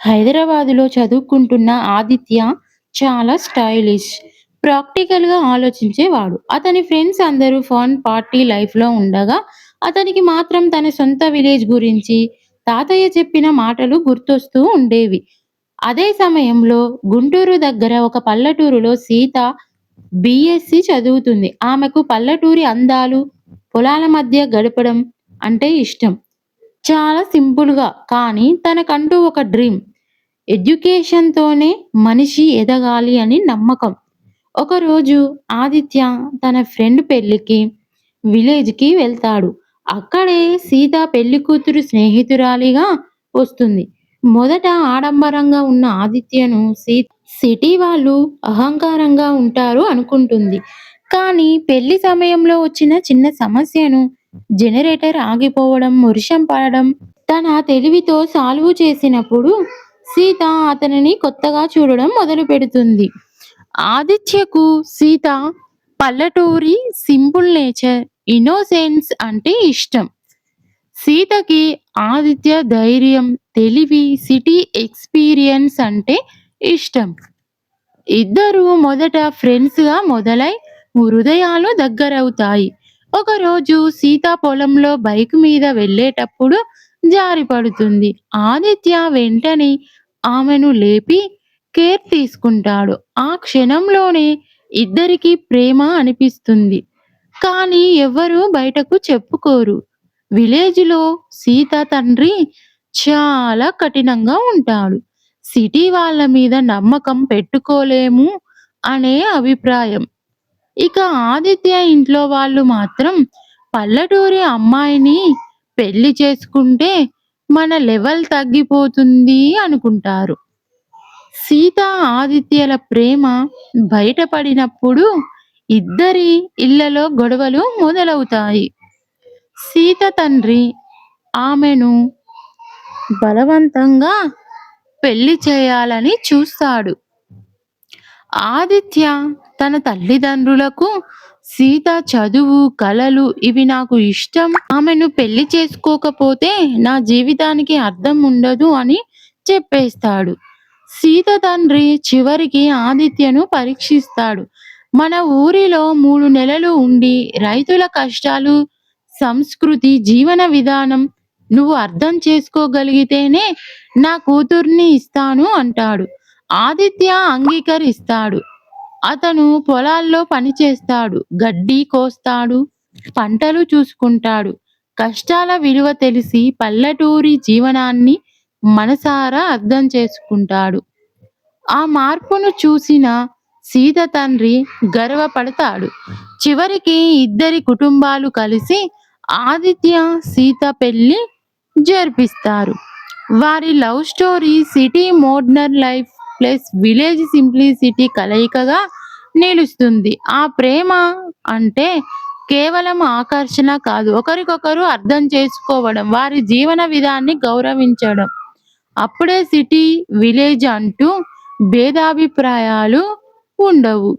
హైదరాబాదులో చదువుకుంటున్న ఆదిత్య చాలా స్టైలిష్, ప్రాక్టికల్‌గా ఆలోచించేవాడు. అతని ఫ్రెండ్స్ అందరూ ఫన్, పార్టీ లైఫ్‌లో ఉండగా, అతనికి మాత్రం తన సొంత విలేజ్ గురించి తాతయ్య చెప్పిన మాటలు గుర్తొస్తూ ఉండేవి. అదే సమయంలో గుంటూరు దగ్గర ఒక పల్లెటూరులో సీత బీఎస్సీ చదువుతుంది. ఆమెకు పల్లెటూరి అందాలు, పొలాల మధ్య గడపడం అంటే ఇష్టం. చాలా సింపుల్‌గా కానీ తనకంటూ ఒక డ్రీమ్. ఎడ్యుకేషన్‌తోనే మనిషి ఎదగాలి అని నమ్మకం. ఒకరోజు ఆదిత్య తన ఫ్రెండ్ పెళ్ళికి విలేజ్‌కి వెళ్తాడు. అక్కడే సీత పెళ్ళికూతురు స్నేహితురాలిగా వస్తుంది. మొదట ఆడంబరంగా ఉన్న ఆదిత్యను సీ సిటీ వాళ్ళు అహంకారంగా ఉంటారు అనుకుంటుంది. కానీ పెళ్ళి సమయంలో వచ్చిన చిన్న సమస్యను జనరేటర్ ఆగిపోవడం, వర్షం పడడం తన తెలివితో సాల్వ్ చేసినప్పుడు సీత అతనిని కొత్తగా చూడడం మొదలుపెడుతుంది. ఆదిత్యకు సీత పల్లెటూరి సింపుల్ నేచర్, ఇన్నోసెన్స్ అంటే ఇష్టం. సీతకి ఆదిత్య ధైర్యం, తెలివి, సిటీ ఎక్స్‌పీరియన్స్ అంటే ఇష్టం. ఇద్దరు మొదట ఫ్రెండ్స్‌గా మొదలై హృదయాలు దగ్గరవుతాయి. ఒకరోజు సీత పొలంలో బైక్ మీద వెళ్ళేటప్పుడు జారిపడుతుంది. ఆదిత్య వెంటనే ఆమెను లేపి కేర్ తీసుకుంటాడు. ఆ క్షణంలోనే ఇద్దరికీ ప్రేమ అనిపిస్తుంది. కానీ ఎవ్వరూ బయటకు చెప్పుకోరు. విలేజ్‌లో సీత తండ్రి చాలా కఠినంగా ఉంటాడు. సిటీ వాళ్ళ మీద నమ్మకం పెట్టుకోలేము అనే అభిప్రాయం. ఇక ఆదిత్య ఇంట్లో వాళ్ళు మాత్రం పల్లెటూరి అమ్మాయిని పెళ్ళి చేసుకుంటే మన లెవెల్ తగ్గిపోతుంది అనుకుంటారు. సీత, ఆదిత్యల ప్రేమ బయటపడినప్పుడు ఇద్దరి ఇళ్ళలో గొడవలు మొదలవుతాయి. సీత తండ్రి ఆమెను బలవంతంగా పెళ్ళి చేయాలని చూస్తాడు. ఆదిత్య తన తల్లిదండ్రులకు సీత చదువు, కళలు ఇవి నాకు ఇష్టం. ఆమెను పెళ్ళి చేసుకోకపోతే నా జీవితానికి అర్థం ఉండదు అని చెప్పేస్తాడు. సీత తండ్రి చివరికి ఆదిత్యను పరీక్షిస్తాడు. మన ఊరిలో మూడు నెలలు ఉండి రైతుల కష్టాలు, సంస్కృతి, జీవన విధానం నువ్వు అర్థం చేసుకోగలిగితేనే నా కూతుర్ని ఇస్తాను అంటాడు. ఆదిత్య అంగీకరిస్తాడు. అతను పొలాల్లో పనిచేస్తాడు. గడ్డి కోస్తాడు. పంటలు చూసుకుంటాడు. కష్టాల విలువ తెలిసి పల్లెటూరి జీవనాన్ని మనసారా అర్థం చేసుకుంటాడు. ఆ మార్పును చూసిన సీత తండ్రి గర్వపడతాడు. చివరికి ఇద్దరి కుటుంబాలు కలిసి ఆదిత్య, సీత పెళ్ళి జరిపిస్తారు. వారి love story city modern life plus village simplicity కలయికగా నిలుస్తుంది. ఆ ప్రేమ అంటే కేవలం ఆకర్షణ కాదు. ఒకరికొకరు అర్థం చేసుకోవడం, వారి జీవన విధాన్ని గౌరవించడం. అప్పుడే సిటీ, విలేజ్ అంటూ భేదాభిప్రాయాలు ఉండవు.